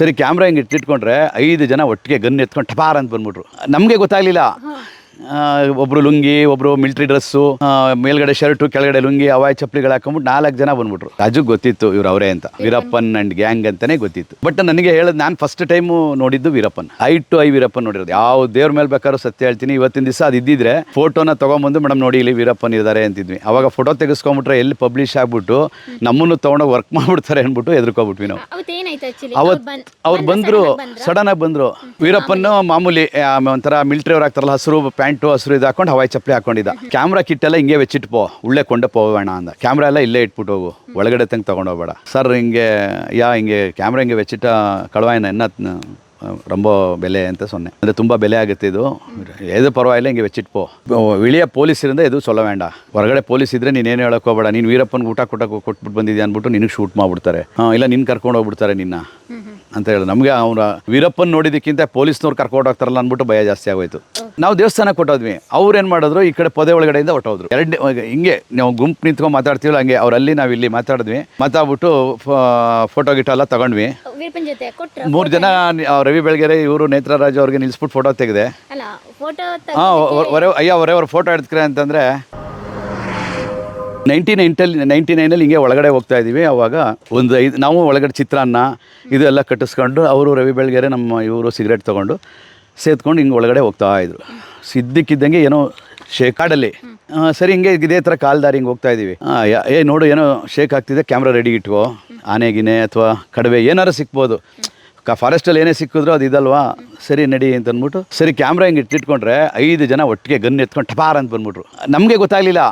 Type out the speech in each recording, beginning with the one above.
ಸರಿ ಕ್ಯಾಮ್ರಾ ಹಿಂಗೆ ಇಟ್ಟಿಟ್ಕೊಂಡ್ರೆ ಐದು ಜನ ಒಟ್ಟಿಗೆ ಗನ್ ಎತ್ಕೊಂಡು ಟಪಾರ್ ಅಂತ ಬಂದ್ಬಿಟ್ರು. ನಮಗೆ ಗೊತ್ತಾಗ್ಲಿಲ್ಲ. ಒಬ್ರು ಲುಂಗಿ ಒಬ್ರು ಮಿಲಿಟರಿ ಡ್ರೆಸ್ಸು ಮೇಲ್ಗಡೆ ಶರ್ಟು ಕೆಳಗಡೆ ಲುಂಗಿ ಅವಾಯ್ ಚಪ್ಪಲಿಗಳು ಹಾಕೊಂಡ್ಬಿಟ್ಟು ನಾಲ್ಕು ಜನ ಬಂದ್ಬಿಟ್ರು. ರಾಜು ಗೊತ್ತಿತ್ತು ಇವ್ರು ಅವರೇ ಅಂತ. ವೀರಪ್ಪನ್ ಅಂಡ್ ಗ್ಯಾಂಗ್ ಅಂತಾನೆ ಗೊತ್ತಿತ್ತು. ಬಟ್ ನನಗೆ ಹೇಳೋದು ನಾನು ಫಸ್ಟ್ ಟೈಮು ನೋಡಿದ್ದು Veerappan. Eye to eye Veerappan ನೋಡಿರೋದು. ಯಾವ ದೇವ್ರ ಮೇಲೆ ಬೇಕಾದ್ರೂ ಸತ್ಯ ಹೇಳ್ತೀನಿ. ಇವತ್ತಿನ ದಿವಸ ಅದು ಇದ್ದಿದ್ರೆ ಫೋಟೋನ ತಗೊಂಬಂದು ಮೇಡಮ್ ನೋಡಿ ಇಲ್ಲಿ ವೀರಪ್ಪನ್ ಇದ್ದಾರೆ ಅಂತಿದ್ವಿ. ಅವಾಗ ಫೋಟೋ ತೆಗೆಸ್ಕೊಂಬಿಟ್ರೆ ಎಲ್ಲಿ ಪಬ್ಲಿಷ್ ಆಗ್ಬಿಟ್ಟು ನಮ್ಮನ್ನು ತಗೊಂಡೋಗಿ ವರ್ಕ್ ಮಾಡ್ಬಿಡ್ತಾರೆ ಅಂದ್ಬಿಟ್ಟು ಎದುರ್ಕೊಬಿಟ್ವಿ ನಾವು. ಅವತ್ ಅವ್ರು ಬಂದ್ರು ಸಡನ್ ಆಗಿ ಬಂದ್ರು? ವೀರಪ್ಪನ್ನು ಮಾಮೂಲಿ ಆ, ಒಂಥರ ಮಿಲಿಟರಿ ಅವ್ರು ಆಗ್ತಾರಲ್ಲ ಹಸಿರು ಪ್ಯಾಂಟು ಪ್ಯಾಂಟು ಹಸಿರು ಇದು ಹಾಕೊಂಡು ಹವಾಯಿ ಚಪ್ಪಲಿ ಹಾಕೊಂಡಿದ್ದ. ಕ್ಯಾಮ್ರಾ ಕಿಟ್ ಎಲ್ಲ ಹಿಂಗೆ ವೆಚ್ಚಿಟ್ಪೋ, ಉಳ್ಳೆ ಕೊಂಡ ಪೋವೇಣ ಅಂದ. ಕ್ಯಾಮ್ರಾ ಎಲ್ಲ ಇಲ್ಲೇ ಇಟ್ಬಿಟ್ಟು ಹೋಗು, ಒಳಗಡೆ ತಂಗೆ ತೊಗೊಂಡು ಹೋಗ್ಬೇಡ. ಸರ್ ಹಿಂಗೆ, ಯಾ ಹಿಂಗೆ ಕ್ಯಾಮ್ರಾ ಹಿಂಗೆ ವೆಚ್ಚಿಟ್ಟ ಕಳವಾಯಿನ ಎನ್ನ ರೊಂಬ ಬೆಲೆ ಅಂತ ಸೊನ್ನೆ. ಅಂದರೆ ತುಂಬ ಬೆಲೆ ಆಗುತ್ತೆ ಇದು. ಏದು ಪರವಾಗಿಲ್ಲ, ಹಿಂಗೆ ವೆಚ್ಚಿಟ್ಪೋ. ವಿಳಿಯ ಪೊಲೀಸರಿಂದ ಇದು ಸೊಲ್ಲ ಬೇಡ ಹೊರಗಡೆ ಪೊಲೀಸ್ ಇದ್ದರೆ ನೀನು ಹೇಳೋಕೆ ಹೋಗಬೇಡ. ನೀನು ವೀರಪ್ಪನ ಊಟ ಕೊಟ್ಟ ಕೊಟ್ಬಿಟ್ಟು ಬಂದಿದ್ಯಾ ಅಂದ್ಬಿಟ್ಟು ನಿನಗೆ ಶೂಟ್ ಮಾಡಿಬಿಡ್ತಾರೆ. ಹಾಂ, ಇಲ್ಲ ನಿನ್ನ ಕರ್ಕೊಂಡು ಹೋಗ್ಬಿಡ್ತಾರೆ ನಿನ್ನ. ಅಂತ ಹೇಳಿ. ನಮಗೆ ಅವನ ವೀರಪ್ಪನ್ ನೋಡಿದಕ್ಕಿಂತ ಪೊಲೀಸ್ನವ್ರು ಕರ್ಕೊಂಡು ಹೋಗ್ತಾರಲ್ಲ ಅಂದ್ಬಿಟ್ಟು ಭಯ ಜಾಸ್ತಿ ಆಗೋಯ್ತು. ನಾವು ದೇವಸ್ಥಾನಕ್ಕೆ ಕೊಟ್ಟೋದ್ವಿ. ಅವ್ರು ಏನು ಮಾಡಿದ್ರು ಈ ಕಡೆ ಪೊದೆ ಒಳಗಡೆಯಿಂದ ಹೊಟ್ಟೋದ್ರು ಎರಡು ಹಿಂಗೆ ನಾವು ಗುಂಪು ನಿಂತ್ಕೊಂಡು ಮಾತಾಡ್ತೀವಲ್ಲ ಹಂಗೆ ಅವರಲ್ಲಿ ನಾವು ಇಲ್ಲಿ ಮಾತಾಡಿದ್ವಿ. ಮಾತಾಡ್ಬಿಟ್ಟು ಫೋಟೋ ಗಿಟೋ ಎಲ್ಲ ತಗೊಂಡ್ವಿ. ಮೂರು ಜನ ರವಿ ಬೆಳಗೆರೆ ಇವರು ನೇತ್ರರಾಜ್ ಅವ್ರಿಗೆ ನಿಲ್ಸ್ಬಿಟ್ಟು ಫೋಟೋ ತೆಗೆದೆ. ಹಾಂ ಅಯ್ಯ ಅವರೇ ಅವ್ರ ಫೋಟೋ ಹಿಡಿದ್ಕ್ರೆ ಅಂತಂದರೆ ನೈಂಟಿ ನೈನ್ಟಲ್ಲಿ ನೈಂಟಿ ನೈನಲ್ಲಿ ಹಿಂಗೆ ಒಳಗಡೆ ಹೋಗ್ತಾ ಇದ್ದೀವಿ. ಅವಾಗ ಒಂದು ಐದು ನಾವು ಒಳಗಡೆ ಚಿತ್ರಾನ್ನ ಇದೆಲ್ಲ ಕಟ್ಟಿಸ್ಕೊಂಡು ಅವರು ರವಿ ಬೆಳಗೆರೆ ನಮ್ಮ ಇವರು ಸಿಗರೇಟ್ ತೊಗೊಂಡು ಸೇತ್ಕೊಂಡು ಹಿಂಗೆ ಒಳಗಡೆ ಹೋಗ್ತಾ ಇದ್ರು. ಸಿದ್ದಕ್ಕಿದ್ದಂಗೆ ಏನೋ ಆ, ಸರಿ ಹಿಂಗೆ ಇದೇ ಥರ ಕಾಲ್ದಾರಿ ಹಿಂಗೆ ಹೋಗ್ತಾ ಇದ್ದೀವಿ. ಏ ನೋಡು ಏನೋ ಶೇಕ್ ಆಗ್ತಿದೆ ಕ್ಯಾಮ್ರಾ ರೆಡಿ ಇಟ್ಕೋ. ಆನೆಗಿನೆ ಅಥವಾ ಕಡವೆ ಏನಾರು ಸಿಕ್ಬೋದು ಕ ಫಾರೆಸ್ಟಲ್ಲಿ ಏನೇ ಸಿಕ್ಕಿದ್ರು ಅದು ಇದಲ್ವಾ? ಸರಿ ನಡಿ ಅಂತ ಅಂದ್ಬಿಟ್ಟು ಸರಿ ಕ್ಯಾಮ್ರಾ ಹಿಂಗೆ ಇಟ್ಟಿಟ್ಕೊಂಡ್ರೆ ಐದು ಜನ ಒಟ್ಟಿಗೆ ಗನ್ ಎತ್ಕೊಂಡು ಟಪಾರ್ ಅಂತ ಬಂದ್ಬಿಟ್ರು. ನಮಗೆ ಗೊತ್ತಾಗ್ಲಿಲ್ಲ.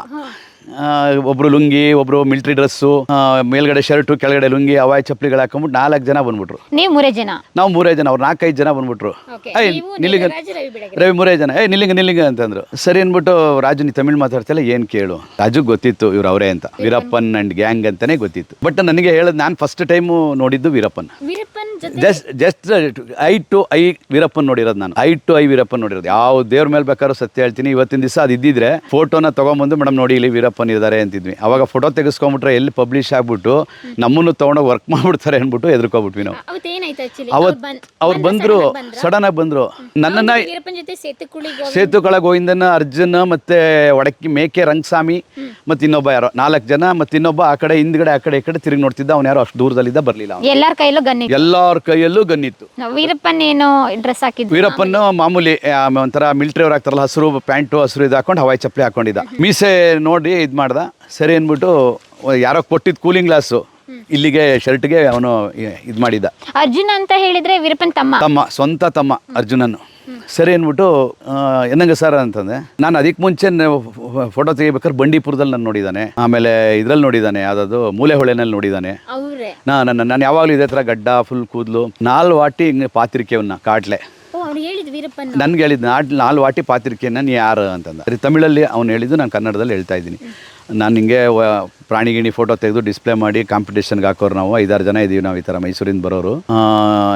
ಒಬ್ರು ಲುಂಗಿ ಒಬ್ರು ಮಿಲಿಟರಿ ಡ್ರೆಸ್ಸು ಮೇಲ್ಗಡೆ ಶರ್ಟು ಕೆಳಗಡೆ ಲುಂಗಿ ಅವಾಯ್ ಚಪ್ಪಲಿಗಳು ಹಾಕೊಂಡ್ಬಿಟ್ಟು ನಾಲ್ಕು ಜನ ಬಂದ್ಬಿಟ್ರು. ನೀವು ಮೂರೇ ಜನ? ನಾವು ಮೂರೇ ಜನ ಅವ್ರು ನಾಲ್ಕೈದು ಜನ ಬಂದ್ಬಿಟ್ರು. ನಿಲ್ಲಿಂಗ ರವಿ ಮೂರೇ ಜನ. ಏ ನಿಲ್ಲಿಂಗ ನಿಲ್ಲಿಂಗ ಅಂತಂದ್ರು. ಸರಿ ಅಂದ್ಬಿಟ್ಟು ರಾಜು ನೀ ತಮಿಳ್ ಮಾತಾಡ್ತಿಲ್ಲ ಏನು ಕೇಳು? ರಾಜು ಗೊತ್ತಿತ್ತು ಇವ್ರು ಅವರೇ ಅಂತ. ವೀರಪ್ಪನ್ ಅಂಡ್ ಗ್ಯಾಂಗ್ ಅಂತಾನೆ ಗೊತ್ತಿತ್ತು. ಬಟ್ ನನಗೆ ಹೇಳೋದು ನಾನು ಫಸ್ಟ್ ಟೈಮ್ ನೋಡಿದ್ದು Veerappan. Just just eye to eye Veerappan ನೋಡಿರೋದು ನಾನು. ಐ ಟು ಐ ವೀರಪ್ಪನ್ ನೋಡಿರೋದು. ಯಾವ ದೇವ್ರ ಮೇಲೆ ಬೇಕಾದ್ರೂ ಸತ್ಯ ಹೇಳ್ತೀನಿ. ಇವತ್ತಿನ ದಿವಸ ಅದು ಇದ್ದಿದ್ರೆ ಫೋಟೋನ ತಗೊಂಬಂದು ಮೇಡಮ್ ನೋಡಿ ಇಲ್ಲಿ ವೀರಪ್ಪನ್ ಇದ್ದಾರೆ ಅಂತಿದ್ವಿ. ಅವಾಗ ಫೋಟೋ ತೆಗೆಸ್ಕೊಂಬಿಟ್ರೆ ಎಲ್ಲಿ ಪಬ್ಲಿಷ್ ಆಗ್ಬಿಟ್ಟು ನಮ್ಮನ್ನು ತಗೊಂಡೋಗಿ ವರ್ಕ್ ಮಾಡ್ಬಿಡ್ತಾರೆ ಅಂದ್ಬಿಟ್ಟು ಎದುರ್ಕೊಬಿಟ್ವಿ ನಾವು. ಅವತ್ತು ಅವ್ರು ಬಂದ್ರು ಸಡನ್ ಆಗಿ ಬಂದ್ರು. ನನ್ನನ್ನ ಸೇತುಕುಳಿಗೆ ಸೇತುಕಳ ಗೋವಿಂದನ ಅರ್ಜುನ ಮತ್ತೆ ಒಡಕ್ಕಿ ಮೇಕೆ ರಂಗಸ್ವಾಮಿ ಮತ್ತೆ ಇನ್ನೊಬ್ಬ ಯಾರೋ ನಾಲ್ಕು ಜನ ಮತ್ತೆ ಇನ್ನೊಬ್ಬ ಆ ಕಡೆ ಹಿಂದ್ಗಡೆ ಆ ಕಡೆ ಈ ಕಡೆ ತಿರುಗಿ ನೋಡ್ತಿದ್ದ. ಅವ್ನು ಯಾರು ಅಷ್ಟು ದೂರದಲ್ಲಿದ್ದ ಬರಲಿಲ್ಲ ಎಲ್ಲಾರ ಕೈಯಲ್ಲೂ ಗನ್ ಎಲ್ಲಾರ ಕೈಯಲ್ಲೂ ಗನ್ನಿತ್ತು ವೀರಪ್ಪನ್ ಏನು ಡ್ರೆಸ್ ಹಾಕಿದ್ರು ವೀರಪ್ಪನ್ನು ಮಾಮೂಲಿ ಆ, ಒಂಥರ ಮಿಲಿಟರಿ ಅವ್ರು ಹಾಕ್ತಾರಲ್ಲ ಹಸಿರು ಪ್ಯಾಂಟು ಹಸಿರು ಇದು ಹಾಕೊಂಡು ಹವಾಯಿ ಚಪ್ಪಲಿ ಹಾಕೊಂಡಿದ್ದ. ಮೀಸೆ ನೋಡಿ ಇದು ಮಾಡ್ದ. ಸರಿ ಅಂದ್ಬಿಟ್ಟು ಯಾರೋ ಕೊಟ್ಟಿದ್ದು ಕೂಲಿಂಗ್ ಗ್ಲಾಸು ಇಲ್ಲಿಗೆ ಶರ್ಟ್ಗೆ ಅವನು ಇದು ಮಾಡಿದ್ದ. ಅರ್ಜುನ್ ಅಂತ ಹೇಳಿದ್ರೆ ವೀರಪ್ಪನ್ ತಮ್ಮ? ತಮ್ಮ ಸ್ವಂತ ತಮ್ಮ ಅರ್ಜುನನು ಸರಿ ಅಂದ್ಬಿಟ್ಟು ಏನಂಗ ಸರ್ ಅಂತಂದೆ ನಾನು ಅದಕ್ಕೆ ಮುಂಚೆ ಫೋಟೋ ತೆಗಿಬೇಕಾದ್ರೆ ಬಂಡೀಪುರದಲ್ಲಿ ನಾನು ನೋಡಿದ್ದಾನೆ ಆಮೇಲೆ ಇದ್ರಲ್ಲಿ ನೋಡಿದ್ದಾನೆ ಯಾವುದಾದ್ರು ಮೂಲೆಹೊಳೆನಲ್ಲಿ ನೋಡಿದ್ದಾನೆ ಅವ್ರೆ. ನಾ ನನ್ನ ನಾನು ಯಾವಾಗಲೂ ಇದೇ ಥರ ಗಡ್ಡ ಫುಲ್ ಕೂದಲು ನಾಲ್ ವಾಟಿ ಹಿಂಗೆ ಪಾತ್ರಿಕೆಯವನ್ನ ಕಾಟ್ಲೆ. ಹೇಳಿದ್ ವೀರಪ್ಪನ. ನನ್ಗೆ ಹೇಳಿದ್ದು ನಾಲ್ ವಾಟಿ ಪಾತ್ರಿಕೆ ನೀ ಯಾರು ಅಂತಂದ. ಅದೇ ತಮಿಳಲ್ಲಿ ಅವ್ನು ಹೇಳಿದ್ದು ನಾನು ಕನ್ನಡದಲ್ಲಿ ಹೇಳ್ತಾ ಇದ್ದೀನಿ. ನಾನು ಹಿಂಗೆ ವ- ಪ್ರಾಣಿ ಫೋಟೋ ತೆಗೆದು ಡಿಸ್ಪ್ಲೇ ಮಾಡಿ ಕಾಂಪಿಟೇಷನ್ಗೆ ಹಾಕೋರು ನಾವು, ಐದಾರು ಜನ ಇದ್ದೀವಿ ನಾವು ಈ ಥರ ಮೈಸೂರಿಂದ ಬರೋರು.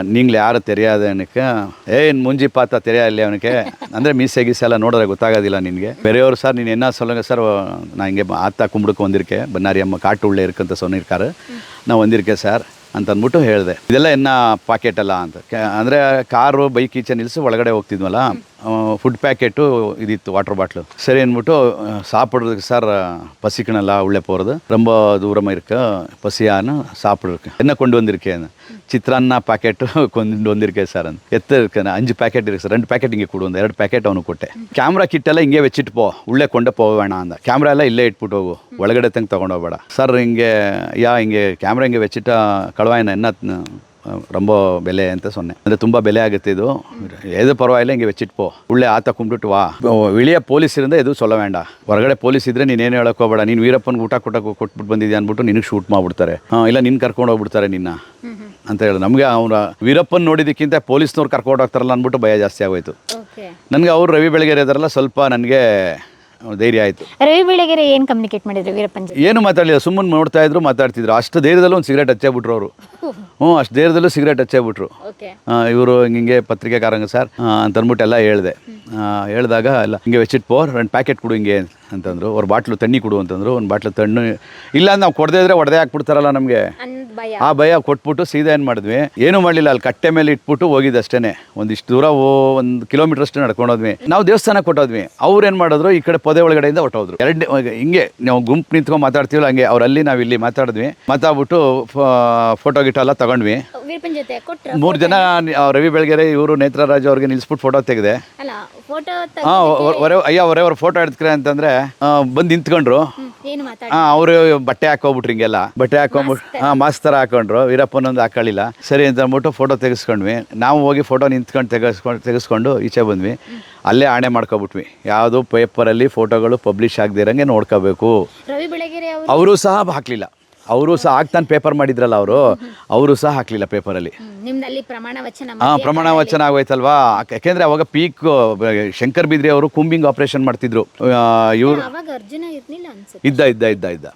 ನೀಂಗ್ಳು ಯಾರು ತೆರೆಯಾದ ಅವನಿಗೆ ಏನ್ ಮುಂಜಿ ಪಾತ ತೆರೆಯಲ್ಲಿ ಅವನಿಗೆ. ಅಂದರೆ ಮೀಸೆ ಗೀಸೆ ಎಲ್ಲ ನೋಡಿದ್ರೆ ಗೊತ್ತಾಗೋದಿಲ್ಲ ನಿನಗೆ. ಬೇರೆಯವರು ಸರ್, ನೀನು ಎನ್ನ ಸೊಲ್ಲಂಗ ಸರ್, ನಾ ಹಿಂಗೆ ಆತ ಕುಂಬಿಡ್ಕೊಂಡಿರ್ಕೆ ಬನ್ನಾರಿ ಅಮ್ಮ ಕಾಟು ಉಳ್ಳೆ ಇರ್ಕಂತ ಸೊನ್ನಿರ್ಕಾರ ನಾವು ಹೊಂದಿರ್ಕೆ ಸರ್. ಅಂತ ಅಂದ್ಬಿಟ್ಟು ಹೇಳಿದೆ. ಇದೆಲ್ಲ ಎನ್ನ ಪಾಕೆಟ್ ಅಲ್ಲ ಅಂತ. ಅಂದ್ರೆ ಕಾರು ಬೈಕ್ ಈಚೆ ನಿಲ್ಲಿಸಿ ಒಳಗಡೆ ಹೋಗ್ತಿದ್ವಲ್ಲ? ಫುಡ್ ಪ್ಯಾಕೆಟು ಇದಿತ್ತು ವಾಟರ್ ಬಾಟ್ಲು சரி ಅಂದ್ಬಿಟ್ಟು சாப்பிட்றதுக்கு சார் பசிக்கணும்லாம் உள்ளே போகிறது ரொம்ப தூரமாக இருக்க. பசியான்னு சாப்பிட்ருக்கு என்ன கொண்டு வந்திருக்கேன்? சித்ரான்னா ಪ್ಯಾಕೆಟು ಕೊಂಡು வந்திருக்கேன் சார் அந்த எத்த இருக்கு அஞ்சு பேக்கெட் இருக்குது சார் ரெண்டு பேக்கெட் இங்கே கொடு வந்து ಎರಡು ಪ್ಯಾಕೆಟ್ ಅವನು ಕೊಟ್ಟೆ ಕ್ಯಾಮ್ರಾ ಕಿಟ್ಟೆಲ್ಲ ಹಿಂಗೆ ವೆಚ್ಚಿಟ್ಟು ಪೋ உள்ளே கொண்டு போக வேணாம் அந்த. ಕ್ಯಾಮ್ರಾ ಎಲ್ಲ ಇಲ್ಲೇ ಇಟ್ಬಿಟ್ಟು ಹೋಗು ಒಳಗಡೆ ತಂಗೆ ತೊಗೊಂಡು ಹೋಗಬೇಡ ಸರ್ ಹಿಂಗೆ ಯಾ ಹಿಂಗೆ ಕ್ಯಾಮ್ರಾ ಹಿಂಗೆ ವೆಚ್ಚಿಟ್ಟ ಕಳವಾಯನ ಎನ್ನ ரொம்ப ಬೆಲೆ ಅಂತ ಸೊನ್ನೆ. ಅಂದರೆ ತುಂಬಾ ಬೆಲೆ ಆಗುತ್ತೆ ಇದು. ಏದು ಪರವಾಗಿಲ್ಲ ಹಿಂಗೆ ವೆಚ್ಚಿಟ್ಪೋ ಒಳ್ಳೆ ಆತ ಕುಂಬಿಟ್ಟು ವಾ. ಇಳಿಯ ಪೊಲೀಸ್ ಇಂದ ಇದು ಸೊಲ್ಲ ಬೇಡ ಹೊರಗಡೆ ಪೊಲೀಸ್ ಇದ್ರೆ ನೀನೇನು ಹೇಳಕ್ ಹೋಗಬೇಡ. ನೀನ್ ವೀರಪ್ಪನ್ ಊಟ ಕೊಟ್ಟ ಕೊಟ್ಬಿಟ್ಟು ಬಂದಿದ್ಯಾ ಅಂದ್ಬಿಟ್ಟು ನಿನಗೆ ಶೂಟ್ ಮಾಡ್ಬಿಡ್ತಾರೆ. ಹಾಂ ಇಲ್ಲ ನಿನ್ ಕರ್ಕೊಂಡು ಹೋಗ್ಬಿಡ್ತಾರೆ ನಿನ್ನ. ಅಂತ ಹೇಳಿ. ನಮಗೆ ಅವ್ರ ವೀರಪ್ಪನ ನೋಡಿದಕ್ಕಿಂತ ಪೊಲೀಸ್ನವ್ರು ಕರ್ಕೊಂಡು ಹೋಗ್ತಾರಲ್ಲ ಅಂದ್ಬಿಟ್ಟು ಭಯ ಜಾಸ್ತಿ ಆಗೋಯ್ತು. ನನಗೆ ಅವ್ರು ರವಿ ಬೆಳಗೆರೆ ಇದಾರಲ್ಲ ಸ್ವಲ್ಪ ನನಗೆ ಧೈರ್ಯ ಆಯಿತು. ರವಿ ಬೆಳಗೆರೆ ಏನು ಕಮ್ಯುನಿಕೇಟ್ ಮಾಡಿದ್ರು ವೀರಪ್ಪನ ಏನು ಮಾತಾಡಲಿಲ್ಲ ಸುಮ್ಮನೆ ನೋಡ್ತಾ ಇದ್ರು ಮಾತಾಡ್ತಿದ್ರು. ಅಷ್ಟು ಧೈರ್ಯದಲ್ಲಿ ಒಂದು ಸಿಗರೇಟ್ ಹಚ್ಚಾಬಿಟ್ರು ಅವರು. ಹ್ಞೂ ಅಷ್ಟು ದೇಹದಲ್ಲೂ ಸಿಗರೇಟ್ ಹಚ್ಚೇಬಿಟ್ರು ಇವರು ಹಿಂಗೆ ಪತ್ರಿಕೆಕಾರಂಗ ಸರ್ ಅಂತ ಅಂದ್ಬಿಟ್ಟು ಎಲ್ಲ ಹೇಳಿದೆ. ಹೇಳಿದಾಗ ಎಲ್ಲ ಹಿಂಗೆ ವೆಚ್ಚಿಟ್ ಪೋರ್ ಒಂದು ಪ್ಯಾಕೆಟ್ ಕೊಡು ಹಿಂಗೆ ಅಂತಂದ್ರು. ಅವ್ರ ಬಾಟ್ಲು ತಣ್ಣಿ ಕೊಡು ಅಂತಂದ್ರು. ಒಂದು ಬಾಟ್ಲು ತಣ್ಣು ಇಲ್ಲ ನಾವು ಕೊಡದೇ ಇದ್ರೆ ಒಡೆದೇ ಹಾಕ್ಬಿಡ್ತಾರಲ್ಲ ನಮಗೆ. ಆ ಭಯ ಕೊಟ್ಬಿಟ್ಟು ಸೀದಾ ಏನು ಮಾಡಿದ್ವಿ? ಏನು ಮಾಡಲಿಲ್ಲ ಅಲ್ಲಿ ಕಟ್ಟೆ ಮೇಲೆ ಇಟ್ಬಿಟ್ಟು ಹೋಗಿದ್ದು ಅಷ್ಟೇ ಒಂದಿಷ್ಟು ದೂರ ಒಂದು ಕಿಲೋಮೀಟರ್ ಅಷ್ಟು ನಡ್ಕೊಂಡೋದ್ವಿ ನಾವು ದೇವಸ್ಥಾನ ಕೊಟ್ಟೋದ್ವಿ. ಅವ್ರು ಏನು ಮಾಡಿದ್ರು ಈ ಕಡೆ ಪೊದೆ ಒಳಗಡೆಯಿಂದ ಹೊಟ್ಟೋದ್ರು ಎರಡು ಹಿಂಗೆ ನಾವು ಗುಂಪು ನಿಂತ್ಕೊಂಡು ಮಾತಾಡ್ತೀವಲ್ಲ ಹಂಗೆ ಅವರಲ್ಲಿ ನಾವು ಇಲ್ಲಿ ಮಾತಾಡಿದ್ವಿ. ಮಾತಾಡ್ಬಿಟ್ಟು ಫೋಟೋ ಗಿಟೋ ಎಲ್ಲ ತಗೊಂಡ್ವಿ. ಮೂರ್ ಜೊತೆ ಕೊಟ್ರ ಮೂರು ಜನ ನಿ- ಆ ರವಿ ಬೆಳಗೆರೆ ಇವರು ನೇತ್ರರಾಜ್ ಅವ್ರಿಗೆ ನಿಲ್ಸ್ಬಿಟ್ಟು ಫೋಟೋ ತೆಗೆದೆ. ಅಲ್ಲ ಫೋಟೋ ಹಾಂ ಅಯ್ಯ ಅವ್ರ ಫೋಟೋ ಹಿಡ್ಕ್ರೆ ಅಂತಂದ್ರೆ ಆ, ಬಂದು ನಿಂತ್ಕೊಂಡ್ರು. ಏನು ಮಾತಾಡ ಹಾಂ ಅವರು ಬಟ್ಟೆ ಹಾಕೋಬಿಟ್ರು ಹಿಂಗೆಲ್ಲ. ಬಟ್ಟೆ ಹಾಕೊಂಬಿಟ್ಟು ಹಾಂ ಮಾಸ್ಕ್ ಥರ ಹಾಕೊಂಡ್ರು. ವೀರಪ್ಪನೊಂದು ಹಾಕೊಳ್ಳಿಲ್ಲ ಸರಿ ಅಂತ ಅಂದ್ಬಿಟ್ಟು ಫೋಟೋ ತೆಗೆಸ್ಕೊಂಡ್ವಿ. ನಾವು ಹೋಗಿ ಫೋಟೋ ನಿಂತ್ಕೊಂಡು ತೆಗೆಸ್ಕೊಂಡು ತೆಗೆಸ್ಕೊಂಡು ಈಚೆ ಬಂದ್ವಿ. ಅಲ್ಲೇ ಆಣೆ ಮಾಡ್ಕೊಬಿಟ್ವಿ. ಯಾವುದು ಪೇಪರಲ್ಲಿ ಫೋಟೋಗಳು ಪಬ್ಲಿಷ್ ಆಗದಿರಂಗೆ ನೋಡ್ಕೋಬೇಕು. ರವಿ ಬೆಳಗೆರೆ ಅವರು ಅವರು ಸಹ ಹಾಕಲಿಲ್ಲ. ಅವರು ಸಹ ಆಗ್ತಾನೆ ಪೇಪರ್ ಮಾಡಿದ್ರಲ್ಲ ಅವರು ಅವರು ಸಹ ಹಾಕಲಿಲ್ಲ ಪೇಪರಲ್ಲಿ ನಿಮ್ದು ಅಲ್ಲಿ ಪ್ರಮಾಣ ವಚನ ಹಾಂ ಪ್ರಮಾಣ ವಚನ ಆಗೋಯ್ತಲ್ವಾ? ಯಾಕೆಂದ್ರೆ ಅವಾಗ ಪೀಕ್ ಶಂಕರ್ ಬಿದ್ರಿ ಅವರು ಕುಂಬಿಂಗ್ ಆಪರೇಷನ್ ಮಾಡ್ತಿದ್ರು. ಇವರು ಇದ್ದ ಇದ್ದ ಇದ್ದ ಇದ್ದ.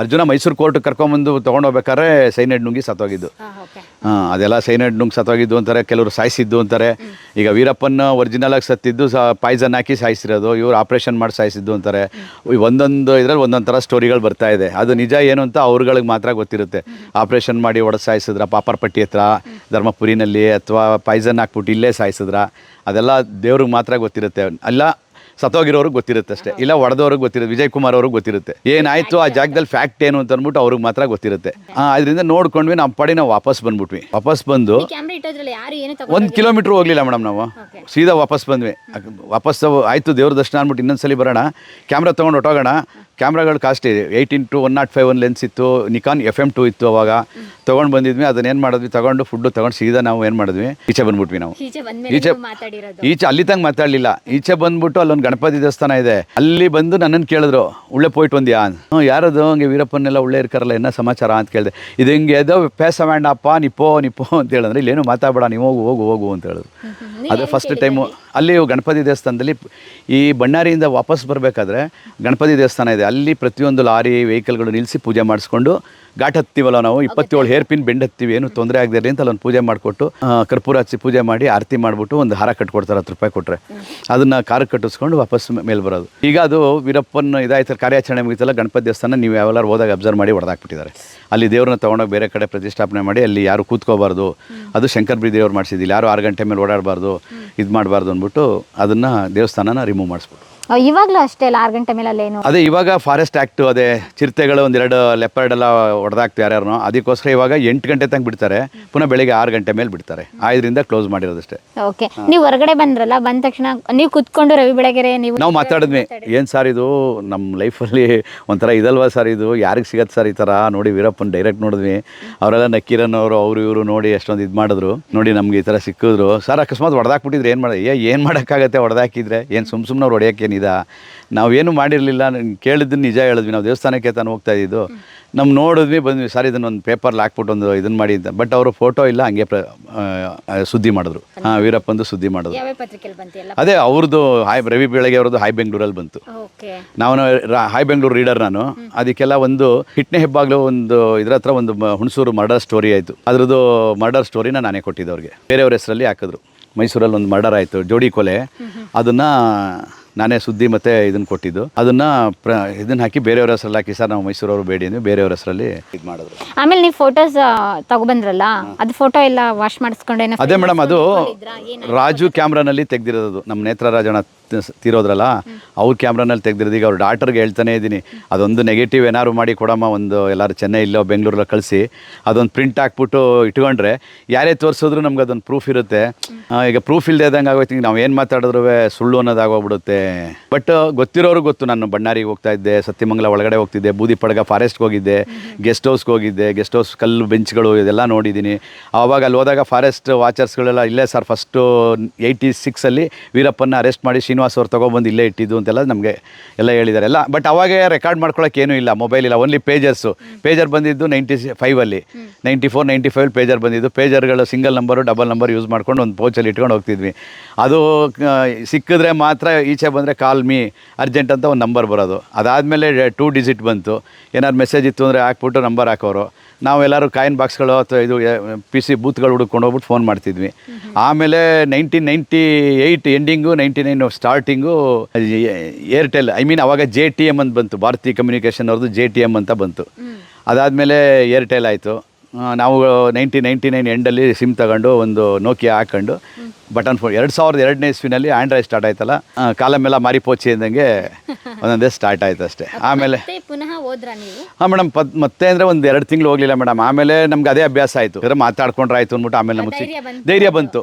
ಅರ್ಜುನ ಮೈಸೂರು ಕೋರ್ಟ್ ಕರ್ಕೊಂಬಂದು ತೊಗೊಂಡೋಗ್ಬೇಕಾದ್ರೆ ಸೈನೈಡ್ ನುಂಗಿ ಸತ್ತೋಗಿದ್ದು. ಹಾ ಅದೆಲ್ಲ ಸೈನೈಡ್ ನುಂಗಿ ಸತ್ತೋಗಿದ್ದು ಅಂತಾರೆ ಕೆಲವರು ಸಾಯಿಸಿದ್ದು ಅಂತಾರೆ. ಈಗ ವೀರಪ್ಪನ ಒರಿಜಿನಲ್ ಆಗಿ ಸತ್ತಿದ್ದು ಸಹ ಪಾಯ್ಸನ್ ಹಾಕಿ ಸಾಯಿಸಿರೋದು ಇವರು ಆಪ್ರೇಷನ್ ಮಾಡಿ ಸಾಯಿಸಿದ್ದು ಅಂತಾರೆ. ಈ ಒಂದೊಂದು ಇದ್ರಲ್ಲಿ ಒಂದೊಂದು ಥರ ಸ್ಟೋರಿಗಳು ಬರ್ತಾ ಇದೆ. ಅದು ನಿಜ ಏನು ಅಂತ ಅವ್ರುಗಳಿಗೆ ಮಾತ್ರ ಗೊತ್ತಿರುತ್ತೆ. ಆಪ್ರೇಷನ್ ಮಾಡಿ ಒಡೆದು ಸಾಯಿಸಿದ್ರ ಪಾಪರ್ಪಟ್ಟಿ ಹತ್ರ ಧರ್ಮಪುರಿನಲ್ಲಿ ಅಥವಾ ಪಾಯ್ಸನ್ ಹಾಕ್ಬಿಟ್ಟು ಇಲ್ಲೇ ಸಾಯಿಸಿದ್ರ ಅದೆಲ್ಲ ದೇವ್ರಿಗೆ ಮಾತ್ರ ಗೊತ್ತಿರುತ್ತೆ. ಅಲ್ಲ ಸತ್ತೋಗಿರೋರಿಗೆ ಗೊತ್ತಿರುತ್ತೆ ಅಷ್ಟೇ. ಇಲ್ಲ ಹೊಡೆದವ್ರಿಗೆ ಗೊತ್ತಿರುತ್ತೆ. ವಿಜಯ್ ಕುಮಾರ್ ಅವ್ರಿಗೆ ಗೊತ್ತಿರುತ್ತೆ. ಏನಾಯ್ತು ಆ ಜಾಗದಲ್ಲಿ ಫ್ಯಾಕ್ಟ್ ಏನು ಅಂತ ಅಂದ್ಬಿಟ್ಟು ಅವ್ರಿಗೆ ಮಾತ್ರ ಗೊತ್ತಿರುತ್ತೆ. ಅದರಿಂದ ನೋಡ್ಕೊಂಡ್ವಿ ನಮ್ಮ ಪಡಿ ನಾವು ವಾಪಸ್ ಬಂದ್ಬಿಟ್ವಿ. ವಾಪಸ್ ಬಂದು ಒಂದು ಕಿಲೋಮೀಟ್ರ್ ಹೋಗ್ಲಿಲ್ಲ ಮೇಡಮ್ ನಾವು. ಸೀದಾ ವಾಪಸ್ ಬಂದ್ವಿ. ವಾಪಸ್ ಆಯ್ತು ದೇವ್ರ ದರ್ಶನ ಅಂದ್ಬಿಟ್ಟು ಇನ್ನೊಂದ್ಸಲಿ ಬರೋಣ. ಕ್ಯಾಮ್ರಾ ತಗೊಂಡು ಹೊಟ್ಟೋಗೋಣ ಕ್ಯಾಮ್ರಾಗಳು ಕಾಸ್ಟ್ ಇದೆ two one nought five one lens ಇತ್ತು. ನಿಕಾನ್ ಎಫ್ ಎಂ ಟು ಇತ್ತು ಅವಾಗ. ತೊಗೊಂಡು ಬಂದಿದ್ವಿ. ಅದನ್ನ ಏನು ಮಾಡಿದ್ವಿ? ತಗೊಂಡು ಫುಡ್ಡು ತೊಗೊಂಡು ಸೀದಾ ನಾವು ಏನು ಮಾಡಿದ್ವಿ? ಈಚೆ ಬಂದ್ಬಿಟ್ವಿ ನಾವು. ಈಚೆ ಈಚೆ- ಅಲ್ಲಿ ತಂಗ ಮಾತಾಡಲಿಲ್ಲ. ಈಚೆ ಬಂದ್ಬಿಟ್ಟು ಅಲ್ಲೊಂದು ಗಣಪತಿ ದೇವಸ್ಥಾನ ಇದೆ. ಅಲ್ಲಿ ಬಂದು ನನ್ನನ್ನು ಕೇಳಿದ್ರು. ಒಳ್ಳೆ ಪೋಯ್ಟ್ ಒಂದ್ಯಾ? ಹ್ಞೂ ಯಾರದು? ಹಂಗೆ ವೀರಪ್ಪನೆಲ್ಲ ಒಳ್ಳೆ ಇರ್ಕಾರಲ್ಲ ಏನ ಸಮಾಚಾರ? ಅಂತ ಕೇಳಿದೆ. ಇದು ಹಿಂಗೆ ಅದೋ ಪೇಸ ಬೇಡಪ್ಪ ನಿಪ್ಪೋ ನಿಪ್ಪೋ ಅಂತ ಹೇಳಿದ್ರೆ. ಇಲ್ಲೇನು ಮಾತಾಡಬೇಡ ನೀವು ಹೋಗು ಹೋಗು ಹೋಗು ಅಂತ ಹೇಳಿದ್ರು. ಅದೇ ಫಸ್ಟ್ ಟೈಮು ಅಲ್ಲಿ ಗಣಪತಿ ದೇವಸ್ಥಾನದಲ್ಲಿ ಈ ಬಣ್ಣಾರಿಯಿಂದ ವಾಪಸ್ ಬರಬೇಕಾದ್ರೆ ಗಣಪತಿ ದೇವಸ್ಥಾನ ಇದೆ. ಅಲ್ಲಿ ಪ್ರತಿಯೊಂದು ಲಾರಿ ವೆಹಿಕಲ್ಗಳು ನಿಲ್ಲಿಸಿ ಪೂಜೆ ಮಾಡಿಸ್ಕೊಂಡು ಘಾಟ್ ಹತ್ತೀವಲ್ಲ ನಾವು ಇಪ್ಪತ್ತೇಳು ಹೇರ್ ಪಿನ್ ಬೆಂಡ್ ಹತ್ತೀವಿ ಏನು ತೊಂದರೆ ಆಗದಿರಲಿ ಅಂತ ಅಲ್ಲೊಂದು ಪೂಜೆ ಮಾಡಿಕೊಟ್ಟು ಕರ್ಪೂರ ಹಚ್ಚಿ ಪೂಜೆ ಮಾಡಿ ಆರತಿ ಮಾಡಿಬಿಟ್ಟು ಒಂದು ಹಾರ ಕಟ್ಕೊಡ್ತಾರೆ ಹತ್ತು ರೂಪಾಯಿ ಕೊಟ್ಟರೆ ಅದನ್ನು ಕಾರ್ ಕಟ್ಟಿಸ್ಕೊಂಡು ವಾಪಸ್ ಮೇಲೆ ಬರೋದು. ಈಗ ಅದು ವೀರಪ್ಪನ ಇದಾಯ್ತು ಕಾರ್ಯಾಚರಣೆ ಮುಗಿತಲ್ಲ ಗಣಪತಿ ದೇವಸ್ಥಾನ ನೀವು ಯಾವೆಲ್ಲರೂ ಹೋದಾಗ ಅಬ್ಸರ್ವ್ ಮಾಡಿ ಹೊಡೆದಾಕ್ಬಿಟ್ಟಿದ್ದಾರೆ ಅಲ್ಲಿ ದೇವ್ರನ್ನ ತೊಗೊಂಡೋಗಿ ಬೇರೆ ಕಡೆ ಪ್ರತಿಷ್ಠಾಪನೆ ಮಾಡಿ ಅಲ್ಲಿ ಯಾರು ಕೂತ್ಕೋಬಾರ್ದು. ಅದು ಶಂಕರ್ ಬಿ ದೇವ್ರು ಮಾಡಿಸಿದ್ದಿಲ್ಲ ಯಾರು ಆರು ಗಂಟೆ ಮೇಲೆ ಓಡಾಡಬಾರ್ದು. ಇದು ಮಾಡಬಾರ್ದು ಅಂದ್ಬಿಟ್ಟು ಅದನ್ನು ದೇವಸ್ಥಾನನ ರಿಮೂವ್ ಮಾಡಿಸ್ಬಿಟ್ಟು ಇವಾಗ್ಲೂ ಅಷ್ಟೇ ಅಲ್ಲ ಆರು ಗಂಟೆ ಮೇಲೆ ಅಲ್ಲೇನು ಅದೇ ಇವಾಗ ಫಾರೆಸ್ಟ್ ಆ್ಯಕ್ಟ್ ಅದೇ ಚಿರತೆಗಳು ಒಂದೆರಡು ಲೆಪರ್ಡ್ ಎಲ್ಲ ಹೊಡೆದಾಕ್ತು ಯಾರ್ಯಾರು ಅದಕ್ಕೋಸ್ಕರ ಇವಾಗ ಎಂಟು ಗಂಟೆ ತನಕ ಬಿಡ್ತಾರೆ. ಪುನಃ ಬೆಳಿಗ್ಗೆ ಆರು ಗಂಟೆ ಮೇಲೆ ಬಿಡ್ತಾರೆ. ಐದರಿಂದ ಕ್ಲೋಸ್ ಮಾಡಿರೋದಷ್ಟೇ. ಓಕೆ. ನೀವು ಹೊರಗಡೆ ಬಂದ್ರಲ್ಲ ಬಂದ ತಕ್ಷಣ ನೀವು ಕುತ್ಕೊಂಡು ರವಿ ಬೆಳಗೆರೆ ನೀವು ನಾವು ಮಾತಾಡಿದ್ವಿ. ಏನು ಸರ್ ಇದು? ನಮ್ಮ ಲೈಫಲ್ಲಿ ಒಂಥರ ಇದಲ್ವಾ ಸರ್ ಇದು? ಯಾರಿಗೆ ಸಿಗತ್ತೆ ಸರ್ ಈ ಥರ? ನೋಡಿ ವೀರಪ್ಪನ ಡೈರೆಕ್ಟ್ ನೋಡಿದ್ವಿ. ಅವರೆಲ್ಲ ನಕ್ಕೀರನ್ ಅವರು ಅವರು ಇವರು ನೋಡಿ ಎಷ್ಟೊಂದು ಇದು ಮಾಡಿದ್ರು. ನೋಡಿ ನಮ್ಗೆ ಈ ಥರ ಸಿಕ್ಕಿದ್ರು. ಸರ್ ಅಕಸ್ಮಾತ್ ಹೊಡೆದಾಕ್ಬಿಟ್ಟಿದ್ರೆ ಏನು ಮಾಡೋದು ಏ ಏನು ಮಾಡೋಕ್ಕಾಗತ್ತೆ ಹೊಡೆದಾಕಿದ್ರೆ ಏನು ಸುಮ್ಮ ಸುಮ್ಮನೆ ಅವ್ರು ಹೊಡೆಯೋಕ್ಕೇನಿದ ನಾವೇನು ಮಾಡಿರಲಿಲ್ಲ. ಕೇಳಿದ್ದು ನಿಜ ಹೇಳಿದ್ವಿ. ನಾವು ದೇವಸ್ಥಾನಕ್ಕೆ ತಾನು ಹೋಗ್ತಾ ಇದ್ದು ನಮ್ಮ ನೋಡಿದ್ವಿ ಬಂದ್ವಿ. ಸರ್ ಇದನ್ನು ಒಂದು ಪೇಪರ್ಲಿ ಹಾಕ್ಬಿಟ್ಟು ಒಂದು ಇದನ್ನು ಮಾಡಿ ಅಂತ. ಬಟ್ ಅವರು ಫೋಟೋ ಇಲ್ಲ ಹಂಗೆ ಪ್ರ ಸುದ್ದಿ ಮಾಡಿದ್ರು. ಹಾಂ ವೀರಪ್ಪಂದು ಸುದ್ದಿ ಮಾಡಿದ್ರು. ಅದೇ ಅವ್ರದ್ದು ಹಾಯ್ ರವಿ ಬೆಳಗ್ಗೆ ಅವ್ರದ್ದು ಹಾಯ್ ಬೆಂಗಳೂರಲ್ಲಿ ಬಂತು. ರಾ- ಹಾಯ್ ಬೆಂಗಳೂರು ರೀಡರ್ ನಾನು. ಅದಕ್ಕೆಲ್ಲ ಒಂದು ಹಿಟ್ನೆ ಹೆಬ್ಬಾಗ್ಲು ಒಂದು ಇದ್ರ ಹತ್ರ ಒಂದು ಹುಣಸೂರು ಮರ್ಡರ್ ಸ್ಟೋರಿ ಆಯಿತು. ಅದ್ರದ್ದು ಮರ್ಡರ್ ಸ್ಟೋರಿನ ನಾನೇ ಕೊಟ್ಟಿದ್ದೆ ಅವ್ರಿಗೆ. ಬೇರೆಯವ್ರ ಹೆಸರಲ್ಲಿ ಹಾಕಿದ್ರು. ಮೈಸೂರಲ್ಲಿ ಒಂದು ಮರ್ಡರ್ ಆಯಿತು ಜೋಡಿ ಕೊಲೆ. ಅದನ್ನು ನಾನೇ ಸುದ್ದಿ ಮತ್ತೆ ಇದನ್ನ ಕೊಟ್ಟಿದ್ದು. ಅದನ್ನ ಪ್ರ ಇದನ್ನು ಹಾಕಿ ಬೇರೆಯವ್ರ ಹೆಸರಲ್ಲಿ ಹಾಕಿ ಸರ್ ನಾವು ಮೈಸೂರವರು ಬೇಡಿ ಅಂದ್ವಿ ಬೇರೆಯವ್ರ ಹೆಸರಲ್ಲಿ ಇದ್ ಮಾಡಿದ್ರು. ಆಮೇಲೆ ನೀವು ಫೋಟೋಸ್ ತಗೊಬಂದ್ರಲ್ಲ ಅದು ಫೋಟೋ ಎಲ್ಲ ವಾಶ್ ಮಾಡಿಸ್ಕೊಂಡೇನೋ ಅದೇ ಮೇಡಮ್ ಅದು ರಾಜು ಕ್ಯಾಮ್ರಾನಲ್ಲಿ ತೆಗ್ದಿರೋದು ನಮ್ಮ ನೇತ್ರರಾಜನ ತೀರೋದ್ರಲ್ಲ, ಅವ್ರ ಕ್ಯಾಮ್ರಾನಲ್ಲಿ ತೆಗ್ದಿರೋದು ಈಗ ಅವ್ರ ಡಾಟರ್ಗೆ ಹೇಳ್ತಾನೆ ಇದ್ದೀನಿ. ಅದೊಂದು ನೆಗೆಟಿವ್ ಏನಾದ್ರು ಮಾಡಿ ಕೊಡಮ್ಮ, ಒಂದು ಎಲ್ಲರೂ ಚೆನ್ನೈ ಇಲ್ಲೋ ಬೆಂಗಳೂರಲ್ಲಿ ಕಳಿಸಿ. ಅದೊಂದು ಪ್ರಿಂಟ್ ಹಾಕ್ಬಿಟ್ಟು ಇಟ್ಕೊಂಡ್ರೆ, ಯಾರೇ ತೋರಿಸಿದ್ರು ನಮ್ಗೆ ಅದೊಂದು ಪ್ರೂಫ್ ಇರುತ್ತೆ. ಈಗ ಪ್ರೂಫ್ ಇಲ್ಲದೆ ಇದ್ದಂಗೆ ಆಗೋಯ್ತು ನಾವು ಏನು ಮಾತಾಡಿದ್ರು ಸುಳ್ಳು ಅನ್ನೋದಾಗೋಗ್ಬಿಡುತ್ತೆ. ಬಟ್ ಗೊತ್ತಿರೋರು ಗೊತ್ತು, ನಾನು ಬಣ್ಣಾರಿಗೆ ಹೋಗ್ತಾ ಇದ್ದೆ, ಸತ್ಯಮಂಗಲ ಒಳಗಡೆ ಹೋಗ್ತಿದ್ದೆ ಬೂದಿ ಪಡಗ ಫಾರೆಸ್ಟ್ಗೆ ಹೋಗಿದ್ದೆ ಗೆಸ್ಟ್ ಹೌಸ್ಗೆ ಹೋಗಿದ್ದೆ ಗೆಸ್ಟ್ ಹೌಸ್ ಕಲ್ಲು ಬೆಂಚ್ಗಳು ಇದೆಲ್ಲ ನೋಡಿದ್ದೀನಿ. ಆವಾಗ ಅಲ್ಲಿ ಹೋದಾಗ ಫಾರೆಸ್ಟ್ ವಾಚರ್ಸ್ಗಳೆಲ್ಲ ಇಲ್ಲೇ ಸರ್ ಫಸ್ಟು ಏಯ್ಟಿ ಸಿಕ್ಸಲ್ಲಿ ವೀರಪ್ಪನ ಅರೆಸ್ಟ್ ಮಾಡಿ ಶ್ರೀನಿವಾಸ್ ಅವ್ರು ತೊಗೊಬಂದು ಇಲ್ಲೇ ಇಟ್ಟಿದ್ದು ಅಂತೆಲ್ಲ ನಮಗೆ ಎಲ್ಲ ಹೇಳಿದ್ದಾರೆ. ಎಲ್ಲ ಬಟ್ ಅವಾಗೆ ರೆಕಾರ್ಡ್ ಮಾಡ್ಕೊಳಕ್ಕೆ ಏನೂ ಇಲ್ಲ ಮೊಬೈಲ್ ಇಲ್ಲ ಓನ್ಲಿ ಪೇಜರ್ಸು ಪೇಜರ್ ಬಂದಿದ್ದು ninety ಫೈವಲ್ಲಿ ninety four ninety five pager ಬಂದಿದ್ದು. ಪೇಜರ್ಗಳು single number double number use ಮಾಡ್ಕೊಂಡು ಒಂದು ಪೋಚಲ್ಲಿ ಇಟ್ಕೊಂಡು ಹೋಗ್ತಿದ್ವಿ. ಅದು ಸಿಕ್ಕಿದ್ರೆ ಮಾತ್ರ ಈಚೆ ಬಂದರೆ ಕಾಲ್ ಮೀ ಅರ್ಜೆಂಟ್ ಅಂತ ಒಂದು ನಂಬರ್ ಬರೋದು. ಅದಾದಮೇಲೆ ಟೂ ಡಿಜಿಟ್ ಬಂತು. ಏನಾದ್ರು ಮೆಸೇಜ್ ಇತ್ತು ಅಂದರೆ ಹಾಕ್ಬಿಟ್ಟು ನಂಬರ್ ಹಾಕೋರು. ನಾವೆಲ್ಲರೂ ಕಾಯಿನ್ ಬಾಕ್ಸ್ಗಳು ಅಥವಾ ಇದು ಪಿ ಸಿ ಬೂತ್ಗಳು ಹುಡುಕೊಂಡು ಹೋಗ್ಬಿಟ್ಟು ಫೋನ್ ಮಾಡ್ತಿದ್ವಿ. ಆಮೇಲೆ nineteen ninety eight ending ninety nine starting Airtel, I mean ಅವಾಗ ಜೆ ಟಿ ಎಂ ಅಂತ ಬಂತು. ಭಾರತೀಯ ಕಮ್ಯುನಿಕೇಷನ್ ಅವ್ರದ್ದು ಜೆ ಟಿ ಎಂ ಅಂತ ಬಂತು. ಅದಾದಮೇಲೆ ಏರ್ಟೆಲ್ ಆಯಿತು. ನಾವು ನೈನ್ಟಿ ನೈಂಟಿ ನೈನ್ ಎಂಡಲ್ಲಿ ಸಿಮ್ ತಗೊಂಡು ಒಂದು ನೋಕಿಯಾ ಹಾಕೊಂಡು ಬಟನ್ ಫೋನ್ ಎರಡು ಸಾವಿರದ ಎರಡನೇ ಇಸ್ವಿನಲ್ಲಿ ಆ್ಯಂಡ್ರಾಯ್ಡ್ ಸ್ಟಾರ್ಟ್ ಆಯ್ತಲ್ಲ? ಕಾಲ ಮೇಲೆ ಮಾರಿ ಪೋಚಿ ಅಂದಂಗೆ ಒಂದೊಂದೇ ಸ್ಟಾರ್ಟ್ ಆಯ್ತು ಅಷ್ಟೇ. ಆಮೇಲೆ ಪುನಃ ಹಾಂ ಮೇಡಮ್ ಪದ್ ಮತ್ತೆ ಅಂದರೆ ಒಂದು ಎರಡು ತಿಂಗಳು ಹೋಗಲಿಲ್ಲ ಮೇಡಮ್. ಆಮೇಲೆ ನಮ್ಗೆ ಅದೇ ಅಭ್ಯಾಸ ಆಯಿತು. ಮಾತಾಡ್ಕೊಂಡ್ರೆ ಆಯಿತು ಅಂದ್ಬಿಟ್ಟು ಆಮೇಲೆ ನಮಗೆ. ಧೈರ್ಯ ಬಂತು.